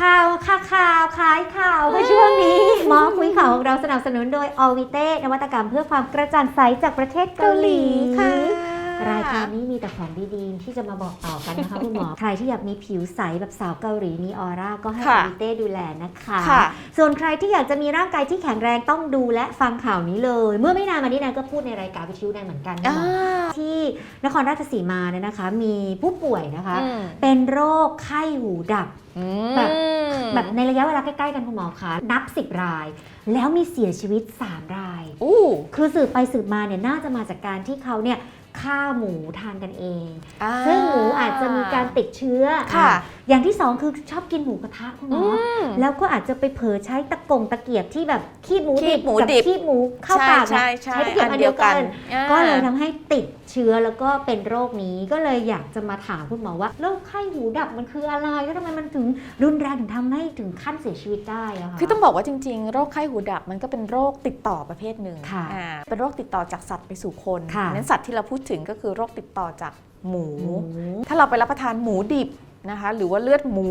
ข่าวค่ะข่าวขายข่าวในช่วงนี้หมอคุยข่าวของเราสนับสนุนโดยอวิเต้นวัตกรรมเพื่อความกระจ่างใสจากประเทศเกาหลีค่ะ รายการนี้มีแต่ของดีๆที่จะมาบอกต่อกันนะคะคุณหมอ ใครที่อยากมีผิวใสแบบสาวเกาหลีมีออร่าก็ให้ค่ะ o v i t e ดูแลนะคะ ค่ะ ส่วนใครที่อยากจะมีร่างกายที่แข็งแรงต้องดูและฟังข่าวนี้เลย เมื่อไม่นานมานี้นายก็พูดในรายการวิทยุได้เหมือนกันนะอ่าหมอที่นครราชสีมาเนี่ยนะคะ มีผู้ป่วยนะคะ อืมเป็นโรคไข้หูดับแบบอืมแบบในระยะเวลาใกล้ๆกันคุณหมอคะนับ 10 ราย แล้วมีเสียชีวิต 3 ราย อู้ คือสืบไปสืบมาเนี่ยน่าจะมาจากการที่เขาเนี่ย ฆ่าหมูทานกันเอง อ่า ซึ่งหมูอาจจะมีการติดเชื้อค่ะ อะอย่างที่สองคือชอบกินหมูกระทะคุณหมอือม แล้วก็อาจจะไปเผลอใช้ตะกงตะเกียบที่แบบขี้หมูขี้ดิบหมูกับดิบ ขี้หมูเข้าปากใช่นะใช่ใช้ตะเกียบอันเดียวกัน อ่า ก็เลยทำให้ติดเชื้อแล้วก็เป็นโรคนี้ก็เลยอยากจะมาถามคุณหมอว่าโรคไข้หูดับมันคืออะไรแล้วทำไมมันถึงรุนแรงถึงทำให้ถึงขั้นเสียชีวิตได้อะคะคือต้องบอกว่าจริง ๆ โรคไข้หูดับมันก็เป็นโรคติดต่อประเภทหนึ่งค่ะอ่าเป็นโรคติดต่อจากสัตว์ไปสู่คนค่ะ นั้นสัตว์ที่เราพูดถึงก็คือโรคติดต่อจากหมูหมูถ้าเราไปรับประทานหมูดิบนะคะ หรือว่าเลือดหมู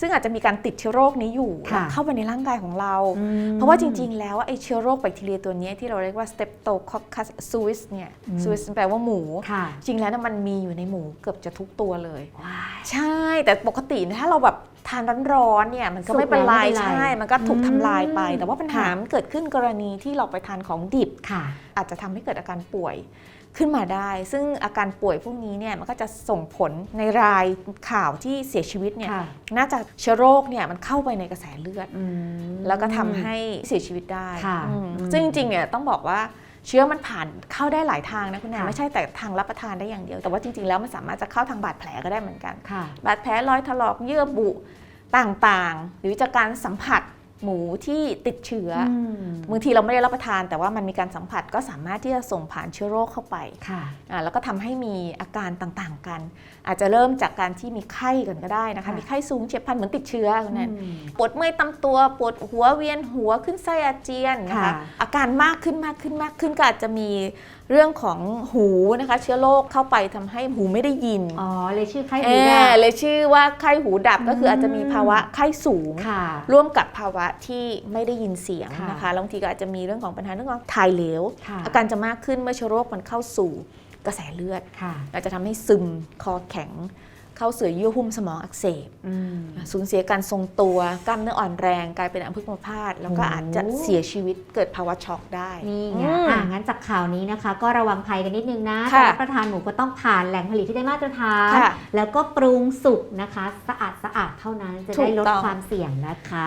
ซึ่งอาจจะมีการติดเชื้อโรคนี้อยู่ค่ะเข้าไปในร่างกายของเราอืมเพราะว่าจริง ๆ แล้วไอ้เชื้อโรคแบคทีเรียตัวเนี้ยที่เราเรียกว่า Streptococcus suis เนี่ยอืม suis แปลว่าหมูค่ะจริงแล้วเนยมันมีอยู่ในหมูเกือบจะทุกตัวเลยว้ายใช่แต่ปกติเนี่ยถ้าเราแบบ ทานร้อนๆเนี่ยมันก็ไม่เป็นไรสุกแล้วไม่เป็นไรใช่ มันก็ถูกทำลายไป อืมแต่ว่าปัญหาค่ะ มันเกิดขึ้นกรณีที่เราไปทานของดิบ ค่ะ อาจจะทำให้เกิดอาการป่วยขึ้นมาได้ ซึ่งอาการป่วยพวกนี้เนี่ยมันก็จะส่งผลในรายข่าวที่เสียชีวิตเนี่ยค่ะน่าจะเชื้อโรคเนี่ยมันเข้าไปในกระแสเลือด อืม แล้วก็ทำให้เสียชีวิตได้ค่ะอืมอืมซึ่งจริงๆเนี่ยต้องบอกว่า เชื้อมันผ่านเข้าได้หลายทางนะคุณแนนค่ะไม่ใช่แต่ทางรับประทานได้อย่างเดียว แต่ว่าจริงๆแล้วมันสามารถจะเข้าทางบาดแผลก็ได้เหมือนกันค่ะบาดแผลรอยถลอกเยื่อบุต่างๆ หรือจากการสัมผัส หมูที่ติดเชื้ออมบางทีเราไม่ได้รับประทาน แต่ว่ามันมีการสัมผัสก็สามารถที่จะส่งผ่านเชื้อโรคเข้าไปค่ะอ่าแล้วก็ทำให้มีอาการต่างๆกัน อาจจะเริ่มจากการที่มีไข้ก่อนก็ได้นะคะค่ะมีไข้สูงเฉียบพลันเหมือนติดเชื้อคุณแนนอืมปวดเมื่อยตามตัวปวดหัวเวียนหัวขึ้นไส้อาเจียนนะคะค่ะอาการมากขึ้นมากขึ้นมากขึ้นก็อาจจะมีเรื่องของหูนะคะเชื้อโรคเข้าไปทำให้หูไม่ได้ยิน อ๋อ เลยชื่อไข้เอหูดัอบเลยชื่อว่าไข้หูดับก็คืออาจจะมีภาวะไข้สูงค่ะร่วมกับภาวะที่ไม่ได้ยินเสียงค่ะนะคะแล้วบางทีก็อาจจะมีเรื่องของปัญหาเรื่องของถ่ายเหลวค่ะอาการจะมากขึ้นเมื่อเชื้อโรคมันเข้าสู่กระแสเลือดค่ะอาจจะทำให้ซึมคอแข็ง เข้าเสื่อเยื่อหุ้มสมองอักเสบอืมสูญเสียการทรงตัวกล้ามเนื้ออ่อนแรงกลายเป็นอัมพฤกษ์พาตแล้วก็โอ้อาจจะเสียชีวิตเกิดภาวะช็อกได้นี่ไงอืมอะงั้นจากข่าวนี้นะคะ ก็ระวังภัยกันนิดนึงนะค่ะการรับประทานหมูก็ต้องผ่านแหล่งผลิตที่ได้มาตรฐานค่ะแล้วก็ปรุงสุกนะคะ สะอาดสะอาดเท่านั้นจะได้ลดถูกต้องความเสี่ยงนะคะ